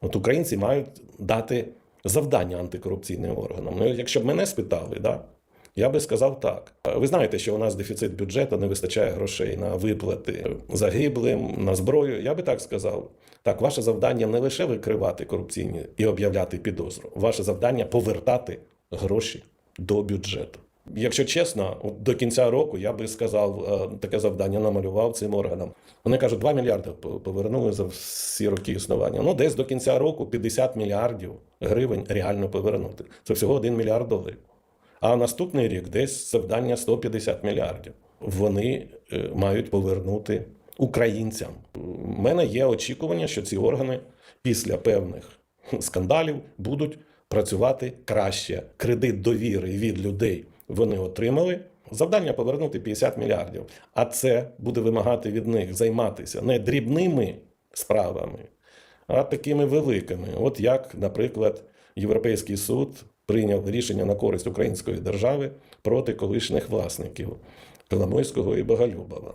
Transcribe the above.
От українці мають дати завдання антикорупційним органам. Ну, якщо б мене спитали, да, я би сказав так. Ви знаєте, що у нас дефіцит бюджету, не вистачає грошей на виплати загиблим, на зброю. Я би так сказав. Так, ваше завдання не лише викривати корупційні і об'являти підозру. Ваше завдання повертати гроші до бюджету. Якщо чесно, от до кінця року я би сказав, е, таке завдання намалював цим органам. Вони кажуть, 2 мільярди повернули за всі роки існування. Ну, десь до кінця року 50 мільярдів гривень реально повернути. Це всього 1 мільярд доларів. А наступний рік десь завдання 150 мільярдів. Вони е, мають повернути українцям. У мене є очікування, що ці органи після певних скандалів будуть працювати краще. Кредит довіри від людей вони отримали. Завдання повернути 50 мільярдів. А це буде вимагати від них займатися не дрібними справами, а такими великими. От як, наприклад, Європейський суд прийняв рішення на користь української держави проти колишніх власників Коломойського і Боголюбова.